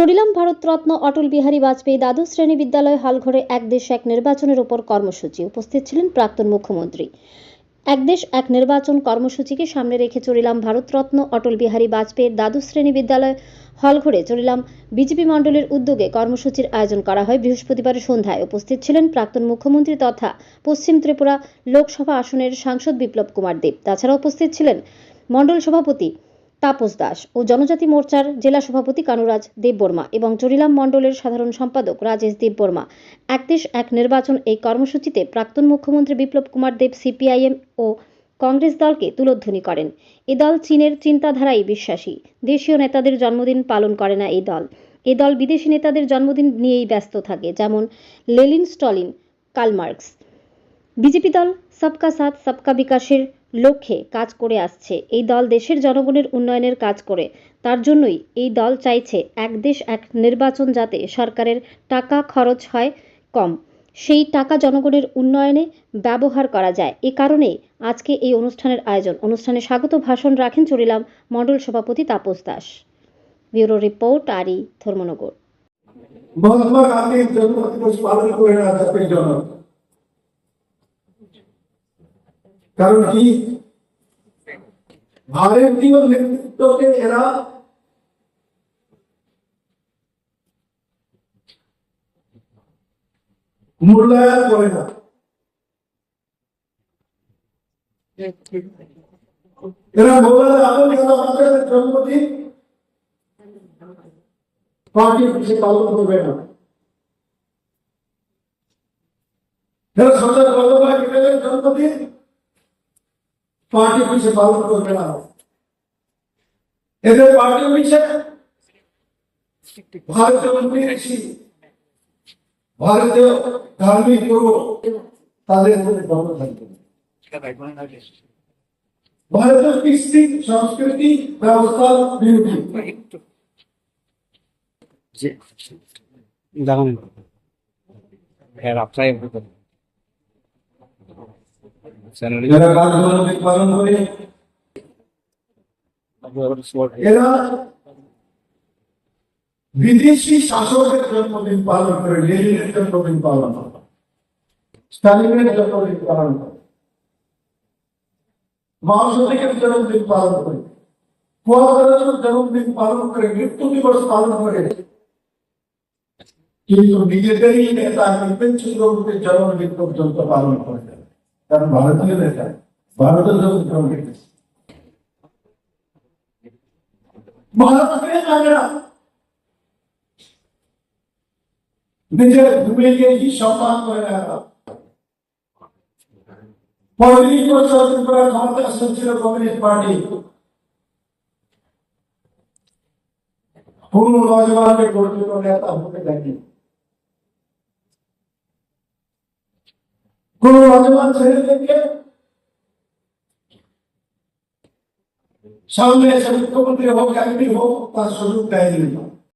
চড়িলাম ভারতরত্ন অটল বিহারী বাজপেয়ী দ্বাদশ শ্রেণি বিদ্যালয় হলঘরে এক দেশ, এক নির্বাচনের উপর কর্মসূচি। উপস্থিত ছিলেন প্রাক্তন মুখ্যমন্ত্রী। এক দেশ, এক নির্বাচন কর্মসূচিকে সামনে রেখে চড়িলাম ভারতরত্ন অটল বিহারী বাজপেয়ীর দ্বাদশ শ্রেণি বিদ্যালয় হলঘরে চড়িলাম বিজেপি মণ্ডলের উদ্যোগে কর্মসূচির আয়োজন করা হয় বৃহস্পতিবার সন্ধ্যায়। উপস্থিত ছিলেন প্রাক্তন মুখ্যমন্ত্রী তথা পশ্চিম ত্রিপুরা লোকসভা আসনের সাংসদ বিপ্লব কুমার দেব। তাছাড়া উপস্থিত ছিলেন মণ্ডল সভাপতি তাপস দাস ও জনজাতি মোর্চার জেলা সভাপতি কানুরাজ দেববর্মা এবং চরিলাম মণ্ডলের সাধারণ সম্পাদক রাজেশ দেববর্মা। এক দেশ এক নির্বাচন এই কর্মসূচিতে প্রাক্তন মুখ্যমন্ত্রী Biplab Kumar Deb, C P I M ও কংগ্রেস দলকে তুলোধ্বনি করেন। এ দল চীনের চিন্তাধারায় বিশ্বাসী। দেশীয় নেতাদের জন্মদিন পালন করে না এই দল। এ দল বিদেশি নেতাদের জন্মদিন নিয়েই ব্যস্ত থাকে, যেমন লেলিন স্টলিন কালমার্কস বিজেপি দল সবকা সাথ, সবকা বিকাশের লক্ষ্যে কাজ করে আসছে। এই দল দেশের জনগণের উন্নয়নের কাজ করে। তার জন্যই এই দল চাইছে এক দেশ, এক নির্বাচন যাতে সরকারের টাকা খরচ হয় কম। সেই টাকা জনগণের উন্নয়নে ব্যবহার করা যায়। এ কারণেই আজকে এই অনুষ্ঠানের আয়োজন। অনুষ্ঠানে স্বাগত ভাষণ রাখেন চরিলাম মণ্ডল সভাপতি তাপস দাস। ব্যুরো রিপোর্ট আরি ধর্মনগর। কারণ কি? ভারতীয় নেতৃত্বকে এরা মূল্যায়ন করে না। এরা আগুন পার্টি পালন করবে না। বল্লভভাই জন্মদিন पार्टी पीछे बालों को खड़ा हो। इधर पार्टी पीछे भारत मंत्री ऋषि भारतीय धार्मिक गुरु तादेश में बालों खड़े भारत की स्थिति संस्कृति व्यवस्था बिल्कुल जी। दाम। फिर आप सही গান জন্মদিন পালন করে এরা বিদেশি শাসকের জন্মদিন পালন করে লেনিনের জন্মদিন পালন করে স্টালিনের জন্মদিন পালন করে মাওসদিকের জন্মদিন পালন করে কুয়াকাটার জন্মদিন পালন করে মৃত্যু দিবস পালন করে। কিন্তু নিজেদেরই নেতা চক্রবর্তীর জন্মদিন পর্যন্ত পালন করে না। কারণ ভারতীয় নেতা ভারতের যখন জন্মদিন ভারতকে জানে না নিজের ভূমিকে কি সম্মান করে না পঁয়ত্রিশ বছর ত্রিপুরা ক্ষমতা ছিল কমিউনিস্ট পার্টি কোন নজওয়ানকে গর্বিত নেতা হতে কোন নজওয়ান ছেলেদেরকে সামনে এসে মুখ্যমন্ত্রী হোক এমপি হোক তার সুযোগ দেয়নি।